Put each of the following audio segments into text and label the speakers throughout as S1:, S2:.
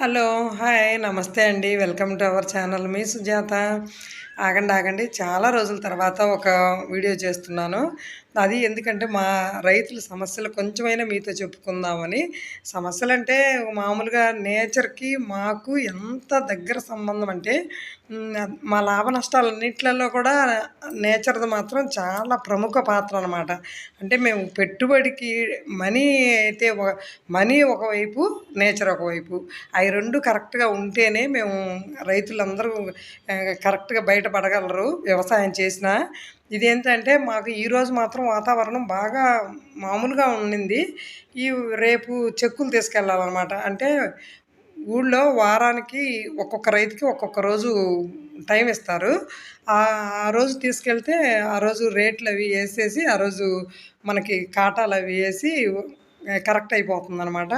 S1: Hello hi నమస్తే అండి. Welcome to our channel. మీ సుజాత. ఆగండి ఆగండి. చాలా రోజుల తర్వాత ఒక వీడియో చేస్తున్నాను. అది ఎందుకంటే మా రైతుల సమస్యలు కొంచెమైనా మీతో చెప్పుకుందామని. సమస్యలు అంటే మామూలుగా నేచర్కి మాకు ఎంత దగ్గర సంబంధం అంటే మా లాభ నష్టాలన్నింటిలో కూడా నేచర్ది మాత్రం చాలా ప్రముఖ పాత్ర అనమాట అంటే మేము పెట్టుబడికి మనీ అయితే మనీ ఒకవైపు నేచర్ ఒకవైపు. అవి రెండు కరెక్ట్గా ఉంటేనే మేము రైతులందరూ కరెక్ట్గా బయటపడగలరు. వ్యవసాయం చేసినా ఇదేంటంటే మాకు ఈరోజు మాత్రం వాతావరణం బాగా మామూలుగా ఉండింది. ఈ రేపు చెక్కులు తీసుకెళ్ళాలన్నమాట. అంటే ఊళ్ళో వారానికి ఒక్కొక్క రైతుకి ఒక్కొక్క రోజు టైం ఇస్తారు. ఆ రోజు తీసుకెళ్తే ఆ రోజు రేట్లు అవి వేసేసి ఆ రోజు మనకి కాటాలు అవి వేసి కరెక్ట్ అయిపోతుంది అనమాట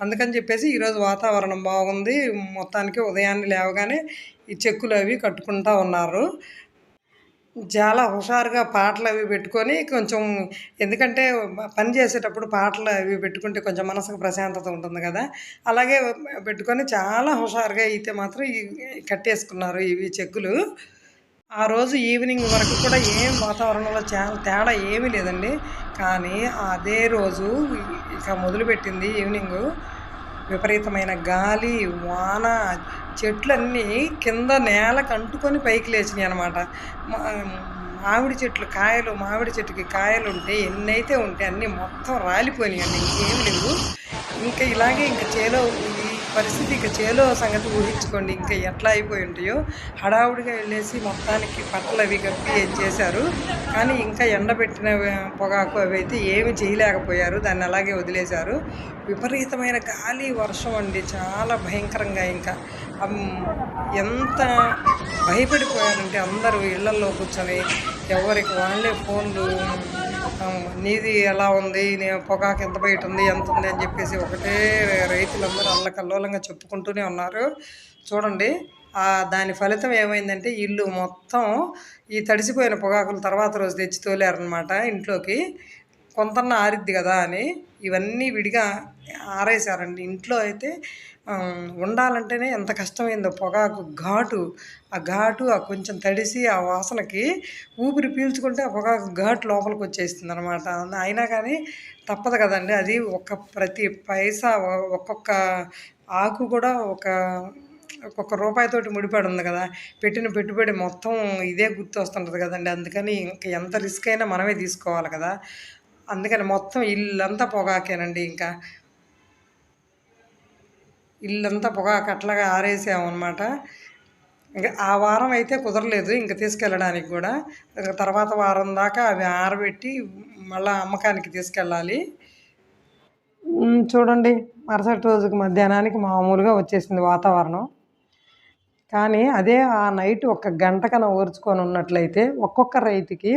S1: అందుకని చెప్పేసి ఈరోజు వాతావరణం బాగుంది. మొత్తానికి ఉదయాన్నే లేవగానే ఈ చెక్కులు అవి కట్టుకుంటూ ఉన్నారు. చాలా హుషారుగా పాటలు అవి పెట్టుకొని కొంచెం ఎందుకంటే పని చేసేటప్పుడు పాటలు అవి పెట్టుకుంటే కొంచెం మనసుకు ప్రశాంతత ఉంటుంది కదా. అలాగే పెట్టుకొని చాలా హుషారుగా అయితే మాత్రం కట్టేసుకున్నారు ఇవి చెక్కులు. ఆ రోజు ఈవినింగ్ వరకు కూడా ఏం వాతావరణంలో చాలా తేడా ఏమీ లేదండి. కానీ అదే రోజు ఇక మొదలుపెట్టింది ఈవినింగు విపరీతమైన గాలి వాన చెట్లన్నీ కింద నేలకు అంటుకొని పైకి లేచినాయి అనమాట మామిడి చెట్లు కాయలు మామిడి చెట్టుకి కాయలు ఉంటే ఎన్నైతే ఉంటే అన్నీ మొత్తం రాలిపోయినాయి అండి. ఇంకేం లేవు. ఇంకా ఇలాగే ఇంకా చేలో ఈ పరిస్థితి ఇంకా చేలో సంగతి ఊహించుకోండి. ఇంకా ఎట్లా అయిపోయి ఉంటాయో. హడావుడిగా వెళ్ళేసి మొత్తానికి పట్టలు అవి కప్పి ఏం చేశారు. కానీ ఇంకా ఎండబెట్టిన పొగాకు అవి అయితే ఏమి చేయలేకపోయారు. దాన్ని అలాగే వదిలేశారు. విపరీతమైన గాలి వర్షం అండి. చాలా భయంకరంగా ఇంకా. ఎంత భయపడిపోయారంటే అందరూ ఇళ్ళలో కూర్చొని ఎవరికి వాళ్ళే ఫోన్లు నీది ఎలా ఉంది నేను పొగాకు ఎంత బయట ఉంది ఎంత ఉంది అని చెప్పేసి ఒకటే రైతులందరూ అల్లకల్లోలంగా చెప్పుకుంటూనే ఉన్నారు. చూడండి దాని ఫలితం ఏమైందంటే ఇల్లు మొత్తం ఈ తడిసిపోయిన పొగాకులు తర్వాత రోజు తెచ్చి తోలారనమాట ఇంట్లోకి. కొంతన్న ఆరిద్ది కదా అని ఇవన్నీ విడిగా ఆరేసారండి ఇంట్లో అయితే ఉండాలంటేనే ఎంత కష్టమైందో పొగాకు ఘాటు. ఆ ఘాటు ఆ కొంచెం తడిసి ఆ వాసనకి ఊపిరి పీల్చుకుంటే ఆ పొగాకు ఘాటు లోపలికి వచ్చేస్తుంది అనమాట అయినా కానీ తప్పదు కదండి. అది ఒక ప్రతి పైసా ఒక్కొక్క ఆకు కూడా ఒక ఒక్కొక్క రూపాయితోటి ముడిపడి ఉంది కదా. పెట్టిన పెట్టుబడి మొత్తం ఇదే గుర్తు వస్తుంటుంది కదండి. అందుకని ఇంక ఎంత రిస్క్ అయినా మనమే తీసుకోవాలి కదా. అందుకని మొత్తం ఇల్లంతా పొగాకేనండి ఇంకా. ఇల్లంతా పొగాకు అట్లాగా ఆరేసామన్నమాట. ఇంకా ఆ వారం అయితే కుదరలేదు ఇంకా తీసుకెళ్ళడానికి కూడా. తర్వాత వారం దాకా అవి ఆరబెట్టి మళ్ళీ అమ్మకానికి తీసుకెళ్ళాలి. చూడండి మరుసటి రోజుకి మధ్యాహ్నానికి మామూలుగా వచ్చేసింది వాతావరణం. కానీ అదే ఆ నైట్ ఒక గంట కన ఓర్చుకొని ఉన్నట్లయితే ఒక్కొక్క రైతుకి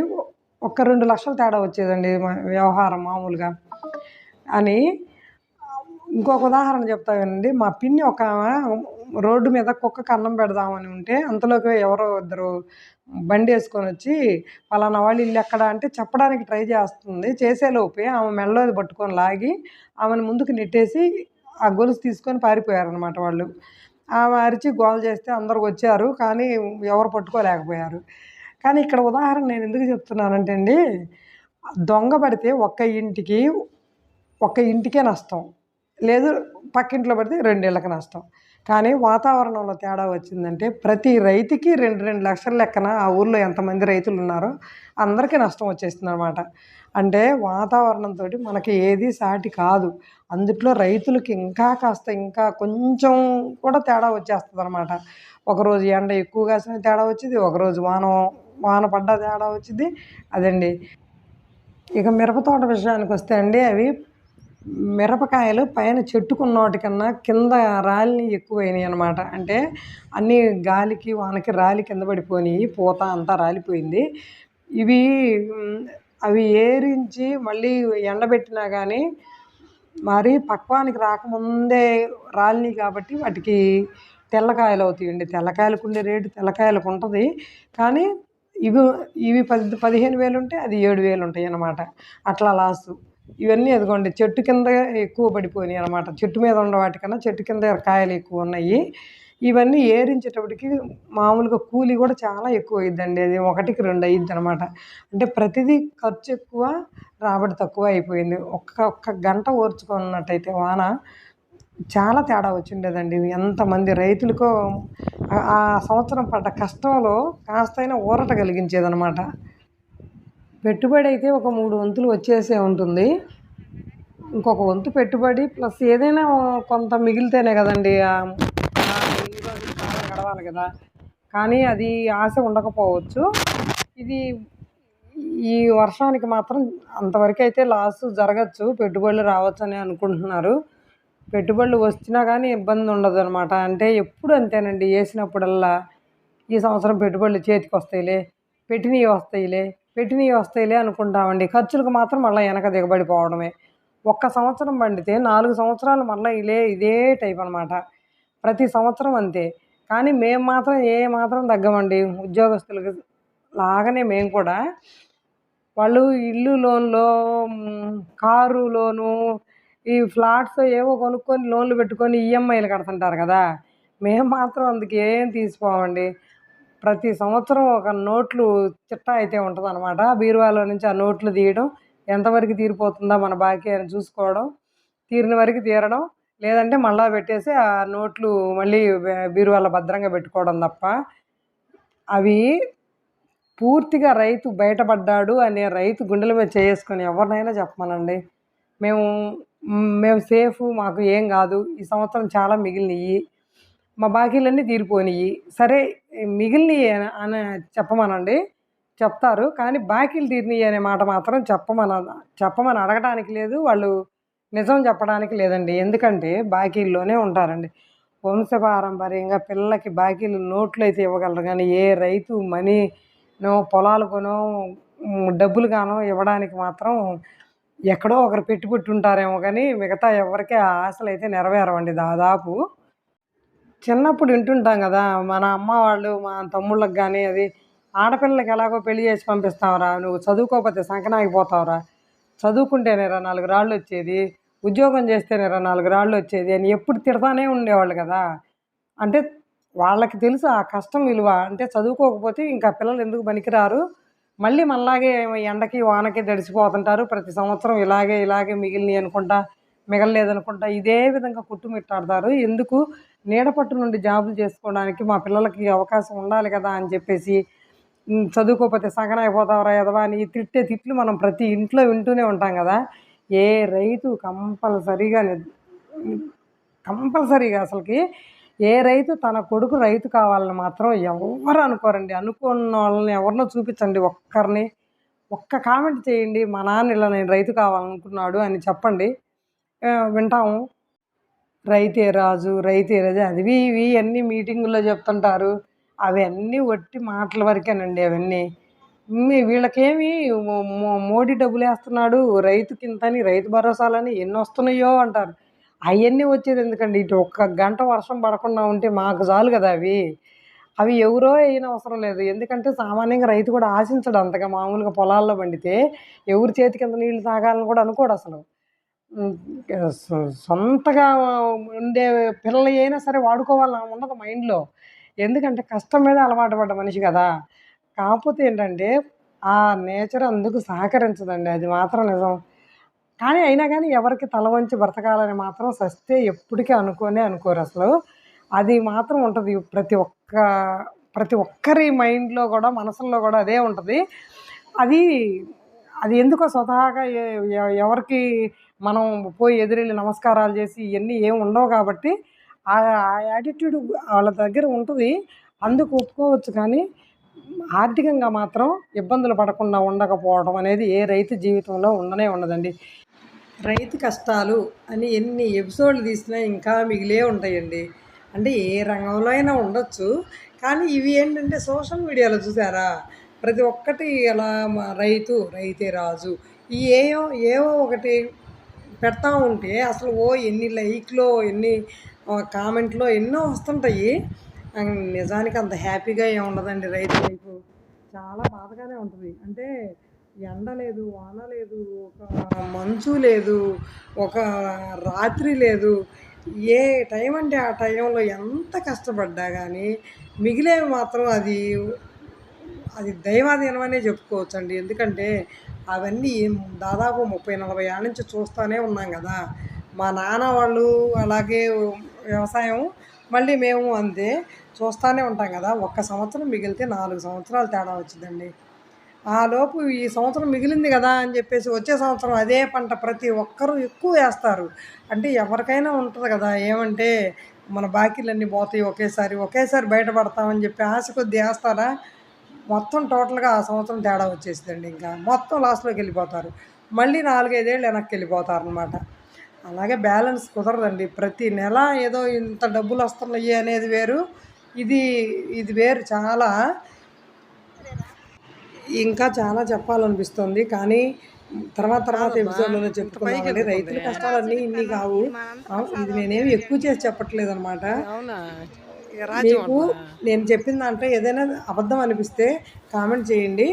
S1: ఒక్క రెండు లక్షలు తేడా వచ్చేదండి వ్యవహారం మామూలుగా. అని ఇంకొక ఉదాహరణ చెప్తా వినండి. మా పిన్ని ఒక రోడ్డు మీద కుక్కకు అన్నం పెడదామని ఉంటే అంతలోకి ఎవరో ఇద్దరు బండి వేసుకొని వచ్చి పలానా వాళ్ళు ఇల్లు ఎక్కడ? అంటే చెప్పడానికి ట్రై చేస్తుంది. చేసేలోపే ఆమె మెడలో పట్టుకొని లాగి ఆమెను ముందుకు నెట్టేసి ఆ గొలుసు తీసుకొని పారిపోయారనమాట వాళ్ళు. ఆమె అరిచి గోల చేస్తే అందరు వచ్చారు కానీ ఎవరు పట్టుకోలేకపోయారు. కానీ ఇక్కడ ఉదాహరణ నేను ఎందుకు చెప్తున్నానంటే అండి దొంగ పడితే ఒక్క ఇంటికి ఒక్క ఇంటికే నష్టం. లేదు పక్కింట్లో పడితే రెండేళ్ళకి నష్టం. కానీ వాతావరణంలో తేడా వచ్చిందంటే ప్రతి రైతుకి రెండు రెండు లక్షల లెక్కన ఆ ఊర్లో ఎంతమంది రైతులు ఉన్నారో అందరికీ నష్టం వచ్చేస్తుంది అనమాట అంటే వాతావరణంతో మనకి ఏది సాటి కాదు. అందుట్లో రైతులకి ఇంకా కాస్త ఇంకా కొంచెం కూడా తేడా వచ్చేస్తుంది అనమాట ఒకరోజు ఎండ ఎక్కువగా తేడా వచ్చింది ఒకరోజు వాన వాన పడ్డ తేడా వచ్చింది. అదండి. ఇక మిరప తోట విషయానికి వస్తే అండి అవి మిరపకాయలు పైన చెట్టుకున్నోటికన్నా కింద రాలిని ఎక్కువైనాయి అనమాట అంటే అన్నీ గాలికి వానకి రాలి కింద పడిపోయినాయి పూత అంతా రాలిపోయింది. ఇవి అవి ఏరించి మళ్ళీ ఎండబెట్టినా కానీ మరి పక్వానికి రాకముందే రాలినాయి కాబట్టి వాటికి తెల్లకాయలు అవుతాయండి. తెల్లకాయలకు ఉండే రేటు తెల్లకాయలకు ఉంటుంది. కానీ ఇవి ఇవి పది పదిహేను వేలు ఉంటే అది ఏడు వేలు ఉంటాయి అన్నమాట. అట్లా లాసు. ఇవన్నీ అదిగోండి చెట్టు కింద ఎక్కువ పడిపోయినాయి అనమాట చెట్టు మీద ఉన్న వాటికన్నా చెట్టు కింద కాయలు ఎక్కువ ఉన్నాయి. ఇవన్నీ ఏరించేటప్పటికి మామూలుగా కూలి కూడా చాలా ఎక్కువ అయ్యిద్దండి అది ఒకటికి రెండు అయ్యిద్ది అనమాట అంటే ప్రతిదీ ఖర్చు ఎక్కువ రాబడి తక్కువ అయిపోయింది. ఒక్క ఒక్క గంట ఓర్చుకున్నట్టయితే వాన చాలా తేడా వచ్చిండేదండి. ఎంతమంది రైతులకో ఆ- ఆ సంవత్సరం పడ్డ కష్టంలో కాస్తైనా ఊరట కలిగించేదనమాట పెట్టుబడి అయితే ఒక మూడు వంతులు వచ్చేసే ఉంటుంది. ఇంకొక వంతు పెట్టుబడి ప్లస్ ఏదైనా కొంత మిగిలితేనే కదండి గడవాలి కదా. కానీ అది ఆశ ఉండకపోవచ్చు. ఇది ఈ వర్షానికి మాత్రం అంతవరకు అయితే లాస్ జరగచ్చు పెట్టుబడులు రావచ్చు అని అనుకుంటున్నారు. పెట్టుబడులు వచ్చినా కానీ ఇబ్బంది ఉండదు అనమాట అంటే ఎప్పుడు అంతేనండి వేసినప్పుడల్లా ఈ సంవత్సరం పెట్టుబడులు చేతికి వస్తాయిలే పెట్టినవి వస్తాయిలే. పెట్టినవి వస్తాయిలే అనుకుంటామండి. ఖర్చులకు మాత్రం మళ్ళీ వెనక దిగబడిపోవడమే. ఒక్క సంవత్సరం పండితే నాలుగు సంవత్సరాలు మళ్ళీ ఇలే ఇదే టైప్ అనమాట ప్రతి సంవత్సరం అంతే. కానీ మేము మాత్రం ఏ మాత్రం తగ్గమండి. ఉద్యోగస్తులకు లాగానే మేము కూడా వాళ్ళు ఇల్లు లోన్లో కారు లోను ఈ ఫ్లాట్స్ ఏవో కొనుక్కొని లోన్లు పెట్టుకొని ఈఎంఐలు కడుతుంటారు కదా. మేము మాత్రం అందుకు ఏం తీసుకోమండి. ప్రతి సంవత్సరం ఒక నోట్లు చిట్టా అయితే ఉంటుంది అనమాట బీరువాలో నుంచి ఆ నోట్లు తీయడం ఎంతవరకు తీరిపోతుందో మన బాకీ అని చూసుకోవడం తీరిన వరకు తీరడం లేదంటే మళ్ళా పెట్టేసి ఆ నోట్లు మళ్ళీ బీ- బీరువాలో భద్రంగా పెట్టుకోవడం తప్ప అవి పూర్తిగా రైతు బయటపడ్డాడు అనే రైతు గుండెల మీద చేసుకొని ఎవరినైనా చెప్పమనండి. మేము మేము సేఫ్ మాకు ఏం కాదు. ఈ సంవత్సరం చాలా మిగిలినవి మా బాకీలన్నీ తీరిపోయినాయి. సరే మిగిలినవి అని చెప్పమనండి. చెప్తారు. కానీ బాకీలు తీరినాయి అనే మాట మాత్రం చెప్పమన చెప్పమని అడగడానికి లేదు. వాళ్ళు నిజం చెప్పడానికి లేదండి. ఎందుకంటే బాకీల్లోనే ఉంటారండి. వంశపారంపర్యంగా పిల్లలకి బాకీలు నోట్లు అయితే ఇవ్వగలరు. కానీ ఏ రైతు మనీనో పొలాలు కొనో డబ్బులు కానో ఇవ్వడానికి మాత్రం ఎక్కడో ఒకరు పెట్టి ఉంటారేమో కానీ మిగతా ఎవరికి ఆ ఆశలు అయితే నెరవేరవండి దాదాపు. చిన్నప్పుడు వింటుంటాం కదా మన అమ్మ వాళ్ళు మా తమ్ముళ్ళకి కానీ అది ఆడపిల్లలకి ఎలాగో పెళ్ళి చేసి పంపిస్తావురా నువ్వు చదువుకోకపోతే సంకనాకి పోతావురా చదువుకుంటేనేరా నాలుగు రాళ్ళు వచ్చేది ఉద్యోగం చేస్తేనేరా నాలుగు రాళ్ళు వచ్చేది అని ఎప్పుడు తిడతానే ఉండేవాళ్ళు కదా. అంటే వాళ్ళకి తెలుసు ఆ కష్టం విలువ అంటే చదువుకోకపోతే ఇంకా పిల్లలు ఎందుకు పనికిరారు? మళ్ళీ మనలాగే ఎండకి వానకి తడిసిపోతుంటారు ప్రతి సంవత్సరం ఇలాగే ఇలాగే మిగిలినవి అనుకుంటా మిగలలేదనుకుంటా ఇదే విధంగా కుట్టుమిట్టాడతారు. ఎందుకు? నీడపట్టు నుండి జాబులు చేసుకోవడానికి మా పిల్లలకి అవకాశం ఉండాలి కదా అని చెప్పేసి చదువుకోకపోతే సగన అయిపోతావరా ఎదవా అని ఈ తిట్టే తిట్లు మనం ప్రతి ఇంట్లో వింటూనే ఉంటాం కదా. ఏ రైతు కంపల్సరీగా కంపల్సరీగా అసలుకి ఏ రైతు తన కొడుకు రైతు కావాలని మాత్రం ఎవరు అనుకోరండి. అనుకున్న వాళ్ళని ఎవరినో చూపించండి ఒక్కరిని. ఒక్క కామెంట్ చేయండి మా నాన్న ఇలా నేను రైతు కావాలనుకున్నాడు అని చెప్పండి. వింటాము. రైతే రాజు రైతే రాజు అవి ఇవి అన్నీ మీటింగుల్లో చెప్తుంటారు. అవన్నీ వట్టి మాటల వరకేనండి అవన్నీ. వీళ్ళకేమి మోడీ డబ్బులు వేస్తున్నాడు రైతు కింతని రైతు భరోసాలని ఎన్ని వస్తున్నాయో అంటారు. అవన్నీ వచ్చేది ఎందుకండి? ఇటు ఒక్క గంట వర్షం పడకుండా ఉంటే మాకు చాలు కదా అవి. అవి ఎవరో అయిన అవసరం లేదు. ఎందుకంటే సామాన్యంగా రైతు కూడా ఆశించడు అంతగా మామూలుగా పొలాల్లో పండితే. ఎవరి చేతి కింద నీళ్ళు తాగాలని కూడా అనుకోడు అసలు. సొంతగా ఉండే పిల్లలు అయినా సరే వాడుకోవాలని ఉండదు మైండ్లో. ఎందుకంటే కష్టం మీద అలవాటు పడ్డ మనిషి కదా. కాకపోతే ఏంటంటే ఆ నేచర్ అందుకు సహకరించదండి. అది మాత్రం నిజం. కానీ అయినా కానీ ఎవరికి తల వంచి బ్రతకాలని మాత్రం సస్తే ఎప్పటికీ అనుకోనే అనుకోరు అసలు. అది మాత్రం ఉంటుంది. ప్రతి ఒక్క ప్రతి ఒక్కరి మైండ్లో కూడా మనసుల్లో కూడా అదే ఉంటుంది. అది అది ఎందుకో స్వతహాగా ఎవరికి మనం పోయి ఎదురెళ్ళి నమస్కారాలు చేసి ఇవన్నీ ఏమి ఉండవు కాబట్టి ఆ యాటిట్యూడ్ వాళ్ళ దగ్గర ఉంటుంది. అందుకు ఒప్పుకోవచ్చు కానీ ఆర్థికంగా మాత్రం ఇబ్బందులు పడకుండా ఉండకపోవడం అనేది ఏ రైతు జీవితంలో ఉండనే ఉండదండి. రైతు కష్టాలు అని ఎన్ని ఎపిసోడ్లు తీసినా ఇంకా మిగిలే ఉంటాయండి. అంటే ఏ రంగంలో అయినా ఉండొచ్చు. కానీ ఇవి ఏంటంటే సోషల్ మీడియాలో చూసారా? ప్రతి ఒక్కటి అలా రైతు రైతే రాజు ఈ ఏయో ఏవో ఒకటి పెడతా ఉంటే అసలు ఓ ఎన్ని లైక్లో ఎన్ని కామెంట్లో ఎన్నో వస్తుంటాయి. నిజానికి అంత హ్యాపీగా ఏమి ఉండదండి రైతు లైఫ్. చాలా బాధగానే ఉంటుంది. అంటే ఎండ లేదు వాన లేదు ఒక మంచు లేదు ఒక రాత్రి లేదు. ఏ టైం అంటే ఆ టైంలో ఎంత కష్టపడ్డా కానీ మిగిలేవి మాత్రం అది అది దైవాధీనం అనే ఎందుకంటే అవన్నీ దాదాపు ముప్పై నలభై ఏళ్ళ నుంచి చూస్తూనే ఉన్నాం కదా. మా నాన్న వాళ్ళు అలాగే వ్యవసాయం మళ్ళీ మేము అంతే చూస్తూనే ఉంటాం కదా. ఒక్క సంవత్సరం మిగిలితే నాలుగు సంవత్సరాలు తేడా వచ్చిందండి. ఆ లోపు ఈ సంవత్సరం మిగిలింది కదా అని చెప్పేసి వచ్చే సంవత్సరం అదే పంట ప్రతి ఒక్కరూ ఎక్కువ వేస్తారు. అంటే ఎవరికైనా ఉంటుంది కదా. ఏమంటే మన బాకీలన్నీ పోతాయి ఒకేసారి ఒకేసారి బయటపడతామని చెప్పి ఆశ కొద్ది వేస్తారా? మొత్తం టోటల్గా ఆ సంవత్సరం తేడా వచ్చేసిందండి ఇంకా. మొత్తం లాస్ట్లోకి వెళ్ళిపోతారు. మళ్ళీ నాలుగైదేళ్ళు వెనక్కి వెళ్ళిపోతారు అనమాట అలాగే బ్యాలెన్స్ కుదరదండి. ప్రతి నెల ఏదో ఇంత డబ్బులు వస్తున్నాయి అనేది వేరు. ఇది ఇది వేరు చాలా. ఇంకా చాలా చెప్పాలనిపిస్తుంది. కానీ తర్వాత తర్వాత ఎపిసోడ్లలో చెప్పుకున్నామండి రైతుల కష్టాలన్నీ ఇన్ని కావు. ఇది నేనేమి ఎక్కువ చేసి చెప్పట్లేదు అనమాట
S2: అవునా?
S1: మీకు నేను చెప్పిన దాంట్లో ఏదైనా అబద్ధం అనిపిస్తే కామెంట్ చేయండి.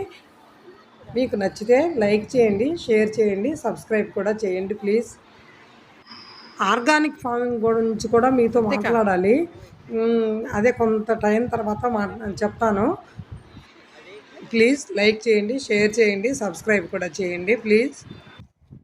S1: మీకు నచ్చితే లైక్ చేయండి షేర్ చేయండి సబ్స్క్రైబ్ కూడా చేయండి ప్లీజ్ ఆర్గానిక్ ఫార్మింగ్ గురించి కూడా మీతో మాట్లాడాలి. అదే కొంత టైం తర్వాత మా చెప్తాను. ప్లీజ్ లైక్ చేయండి షేర్ చేయండి సబ్స్క్రైబ్ కూడా చేయండి ప్లీజ్